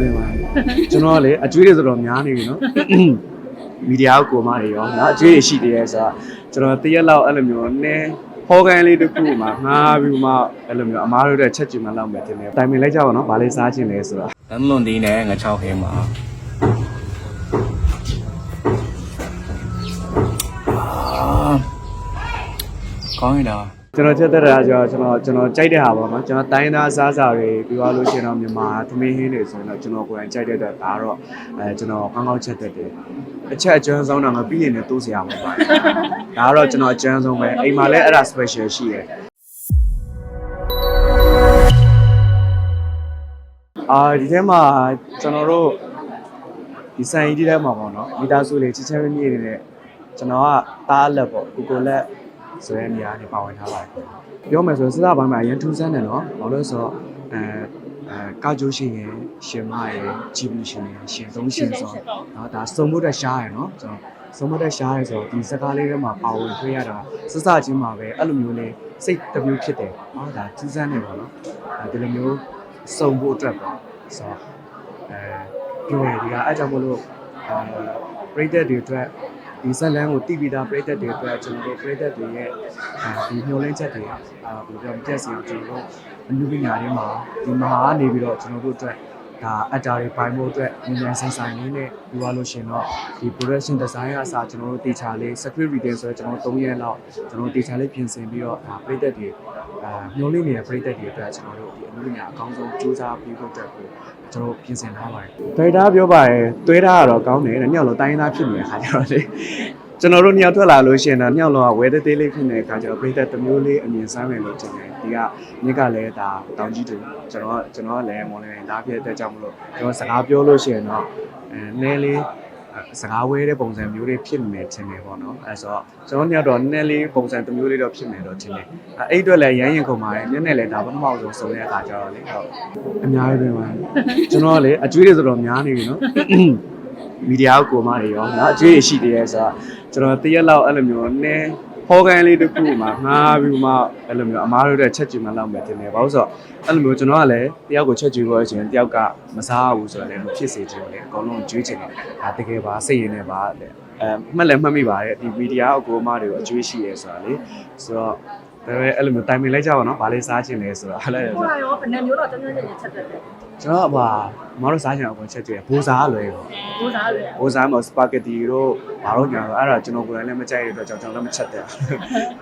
ကြီးပဲပါကျွန်တော်ကလေအကျွေးတွေဆိုတော့များနေပြီနော်မီဒီယာကိုမတွေရောနော်အကျွေးတွေရှိသေးရဲ့ဆိုတော့ကျွန်တော်တရက်လောက်အဲ့လိုမျိုးနည်းဟောကန်လေးတစ်ခုမှငားပြီးမှအဲ့လိုမျိုးအမားတို့တဲ့ချက်ကျူမှလောက်မယ်တင်တယ်တိုင်ပင်လိုက်ကြပါတော့ဗာလေးစားခြင်းလဲဆိုတော့တန်လွန်ဒီနဲ့ငါချောက်ဟင်းမှာအာကောင်းရတာ ကျွန်တော်ချက်သက်တာကျတော့ကျွန်တော်ကျွန်တော်ကြိုက်တဲ့ဟာပေါ့နော်ကျွန်တော်တိုင်းသားစားစာတွေပြီးသွားလို့ရှိရင်တော့မြန်မာသမင်းဟင်းတွေဆိုရင်တော့ကျွန်တော်ကိုယ်တိုင်ကြိုက်တဲ့အတွက်ဒါကတော့အဲကျွန်တော်ကောင်းကောင်းချက်သက်တယ်အချက်အကျွမ်းဆုံးတော့ငါပြီးရင်လည်းတိုးစရာမလိုပါဘူးဒါကတော့ကျွန်တော်အကျွမ်းဆုံးပဲအိမ်မှာလည်းအဲ့ဒါ special ရှိရယ်အာဒီထဲမှာကျွန်တော်တို့ဒီဆိုင်ကြီးထဲမှာပေါ့နော်မိသားစုလေးချစ်ချမ်းမြေ့နေတဲ့ကျွန်တော်ကတားလက်ပေါ့ကိုကိုလက် ဆိုတဲ့နေရာနေပါဝင်ထားပါတယ်ပြောမယ်ဆိုရင်စစပိုင်းမှာအရင်ထူးဆန်းတယ်နော်ဘာလို့လဲဆိုတော့အဲအဲကာဂျိုရှင်ရယ်ရှင်မရယ်ကြည်ဘူးရှင်ရယ်ရှင်သုံးရှင်ဆိုတော့နော်ဒါစုံမှုတဲ့ရှားရယ်နော်ကျွန်တော်စုံမှုတဲ့ရှားရယ်ဆိုတော့ဒီစကားလေးထဲမှာပါဝင်ခွင့်ရတာစစချင်းမှာပဲအဲ့လိုမျိုးလေးစိတ်တစ်မျိုးဖြစ်တယ်ဟောဒါထူးဆန်းတယ်ပေါ့နော်အဲဒီလိုမျိုးစုံဖို့အတွက်ပေါ့ဆိုတော့အဲပြောရဒီကအဲ့ကြောင့်မလို့အဲပရိသတ်တွေအတွက် ဒီဇက်လန်းကိုတိပြီးသားပရိသတ်တွေအတွက်ကျွန်တော်တို့ပရိသတ်တွေရဲ့အဲဒီမျှော်လင့်ချက်တွေအာဘယ်လိုပြောမပြည့်စုံအောင်ကျွန်တော်တို့အမှုပညာတွေမှာဒီမဟာကနေပြီးတော့ကျွန်တော်တို့အတွက် ဒါအတားတွေပိုင်းဖို့အတွက်ဉာဏ်ဉာဏ်ဆိုင်ဆိုင်လေးနဲ့ပြောရလို့ရှိရင်တော့ဒီ production design အစားကျွန်တော်တို့တေချာလေး script reading ဆိုတော့ကျွန်တော်တို့3ရက်လောက်ကျွန်တော်တို့တေချာလေးပြင်ဆင်ပြီးတော့ဒါပရိသတ်တွေအာမျှော်လင့်နေတဲ့ပရိသတ်တွေအတွက်ကျွန်တော်တို့ဒီအမှုပညာအကောင်းဆုံးစူးစမ်းပြီးဖို့အတွက်ကိုကျွန်တော်တို့ပြင်ဆင်ထားပါတယ်။ဒိုက်တာပြောပါတယ်သွေးသားကတော့ကောင်းတယ်တဲ့ညောင်လုံးတိုင်းသားဖြစ်နေတဲ့ခါကျတော့လေ ကျွန်တော်တို့ညောင်ထွက်လာလို့ရှိရင်တော့ညောင်လုံးကဝဲသေးသေးလေးဖြစ်နေတဲ့ခါကျတော့ပရိသတ်တစ်မျိုးလေးအမြင်ဆန်းမယ်လို့ထင်တယ်။ဒီကမြစ်ကလည်းဒါတောင်ကြီးတူကျွန်တော်ကကျွန်တော်ကလည်းမော်လင်းဒါဖြစ်တဲ့အတွက်ကြောင့်မလို့ကျွန်တော်စကားပြောလို့ရှိရင်တော့အဲနည်းလေးစကားဝဲတဲ့ပုံစံမျိုးလေးဖြစ်မယ်ထင်တယ်ပေါ့နော်အဲဆိုတော့ကျွန်တော်ညတော့နည်းလေးပုံစံတစ်မျိုးလေးတော့ဖြစ်မယ်တော့ထင်တယ်အဲအဲ့အတွက်လည်းရမ်းရင်ကုန်ပါတယ်မျက်နဲ့လည်းဒါပထမဆုံးစုံတဲ့အခါကျတော့လေဟုတ်အများကြီးပဲပါကျွန်တော်ကလေအကျွေးတွေဆိုတော့များနေပြီနော် မီဒီယာကိုမတွေရောနော်အကျွေးတွေရှိသေးရဲ့ဆိုတော့ကျွန်တော်တရက်လောက်အဲ့လိုမျိုးနည်းဟောကန်လေးတစ်ခုမှငားပြီးမှအဲ့လိုမျိုးအမားတို့တဲ့ချက်ကျူမှလောက်မယ်တင်တယ်ဘာလို့ဆိုတော့အဲ့လိုမျိုးကျွန်တော်ကလည်းတယောက်ကိုချက်ကျူလို့ရှိရင်တယောက်ကမစားဘူးဆိုတော့လည်းမဖြစ်စေချင်ဘူးလေအကုန်လုံးကြွေးချင်တယ်ဒါတကယ်ပါစိတ်ရင်းနဲ့ပါတဲ့အဲမှတ်လည်းမှတ်မိပါတယ်ဒီမီဒီယာအကိုအမတွေကိုအကျွေးရှိရဲဆိုတာလေဆိုတော့ ဒါပေမဲ့အဲ့လိုမျိုးတိုင်ပင်လိုက်ကြပါတော့ဗာလေးစားချင်လဲဆိုတော့အဲ့လိုဟိုကရောဘယ်နှမျိုးတော့တန်းတန်းကျင်ချက်တက်တယ်ကျွန်တော်ကဘာမတို့စားချင်အောင်ကိုချက်ကြည့်ဘူစားလွယ်ပေါ့ဘိုးစားတွေဘူစားမှာစပါဂက်တီတို့ဘာလို့ညာတော့အဲ့ဒါကျွန်တော်ကိုယ်တိုင်လည်းမကြိုက်တဲ့အတွက်ကြောင့်ကျွန်တော်လည်းမချက်တဲ့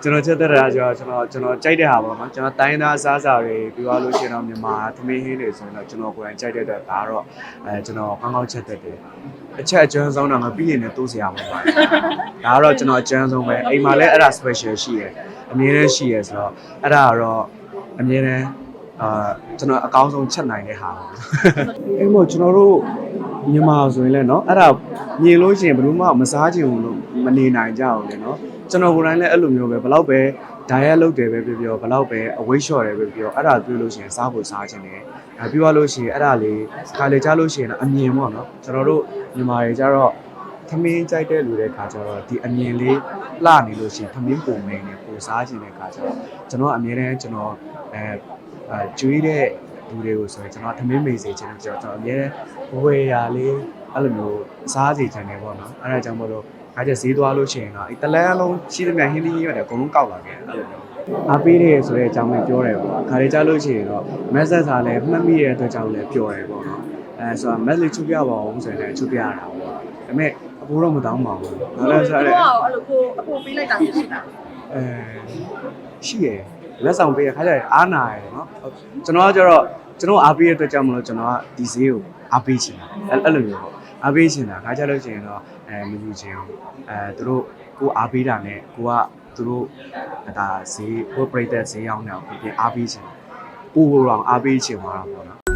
ကျွန်တော်ချက်တဲ့တာကျတော့ကျွန်တော်ကျွန်တော်ကြိုက်တဲ့ဟာပေါ့နော်ကျွန်တော်တိုင်းသားစားစာတွေပြီးသွားလို့ရှိရင်တော့မြန်မာသမင်းဟင်းတွေဆိုရင်တော့ကျွန်တော်ကိုယ်တိုင်ကြိုက်တဲ့အတွက်ဒါကတော့အဲကျွန်တော်ကောင်းကောင်းချက်တဲ့တယ်အချက်အကျွမ်းဆုံးတော့ငါပြီးရင်လည်းတိုးစရာမလိုပါဘူးဒါကတော့ကျွန်တော်အကျွမ်းဆုံးပဲအိမ်မှာလည်းအဲ့ဒါ special ရှိရယ် အမြဲတမ်းရှိရယ်ဆိုတော့အဲ့ဒါကတော့အမြဲတမ်းအာကျွန်တော်အကောင်းဆုံးချက်နိုင်တဲ့ဟာပါ အဲ့မို့ကျွန်တော်တို့မြန်မာဆိုရင်လည်းเนาะအဲ့ဒါမြင်လို့ရှိရင်ဘယ်လို့မှမစားချင်ဘူးလို့မနေနိုင်ကြဘူးလေเนาะကျွန်တော်ကိုယ်တိုင်လည်းအဲ့လိုမျိုးပဲဘယ်တော့ပဲ diet လုပ်တယ်ပဲပြောပြောဘယ်တော့ပဲအဝိတ်လျှော့တယ်ပဲပြောအဲ့ဒါတွေ့လို့ရှိရင်စားဖို့စားချင်တယ်ဒါပြောရလို့ရှိရင်အဲ့ဒါလေးခါလေကြားလို့ရှိရင်တော့အမြင်ပေါ့เนาะကျွန်တော်တို့မြန်မာတွေကြတော့ သမင်းကြိုက်တဲ့လူတဲ့ခါကျတော့ဒီအမြင်လေးလှနေလို့ရှိရင်သမင်းပုံနေနေပုံစားချင်တဲ့ခါကျတော့ကျွန်တော်အမြဲတမ်းကျွန်တော်အဲအဲကျွေးတဲ့လူတွေကိုဆိုရင်ကျွန်တော်သမင်းမေစေချင်တယ်ကျွန်တော်အမြဲတမ်းဝယ်ရလေးအဲ့လိုမျိုးစားစီချင်တယ်ပေါ့နော်အဲ့ဒါကြောင့်မို့လို့ခါကျဈေးသွားလို့ရှိရင်တော့အဲတလန်းလုံးရှိသမျှဟင်းသီးရွက်တွေအကုန်လုံးကောက်လာခဲ့တယ်အဲ့လိုမျိုးအားပေးတယ်ဆိုတဲ့အကြောင်းလည်းပြောတယ်ပေါ့ခါလေးကြားလို့ရှိရင်တော့ message စာလည်းမှတ်မိတဲ့အတွက်ကြောင့်လည်းပြောတယ်ပေါ့နော်အဲဆိုတော့ message ချုပ်ပြပါအောင်ဆိုရင်လည်းချုပ်ပြရတာပေါ့ဒါပေမဲ့ အကူတော့မတောင်းပါဘူးဘာလဲဆိုတော့ဟိုကရောအဲ့လိုကိုအပိုပေးလိုက်တာမျိုးရှိတာအဲရှိရယ်လက်ဆောင်ပေးရခါကြရအားနာရယ်နော်ကျွန်တော်ကကျတော့ကျွန်တော်အားပေးရတဲ့အတွက်ကြောင့်မလို့ကျွန်တော်ကဒီဈေးကိုအားပေးချင်တာအဲ့အဲ့လိုမျိုးပေါ့အားပေးချင်တာခါကြလို့ရှိရင်တော့အဲမယူချင်အောင်အဲသူတို့ကိုအားပေးတာနဲ့ကိုကသူတို့ဒါဈေးကိုပရိသတ်ဈေးရောက်နေအောင်ပြင်အားပေးချင်ပူပူအောင်အားပေးချင်သွားတာပေါ့နော်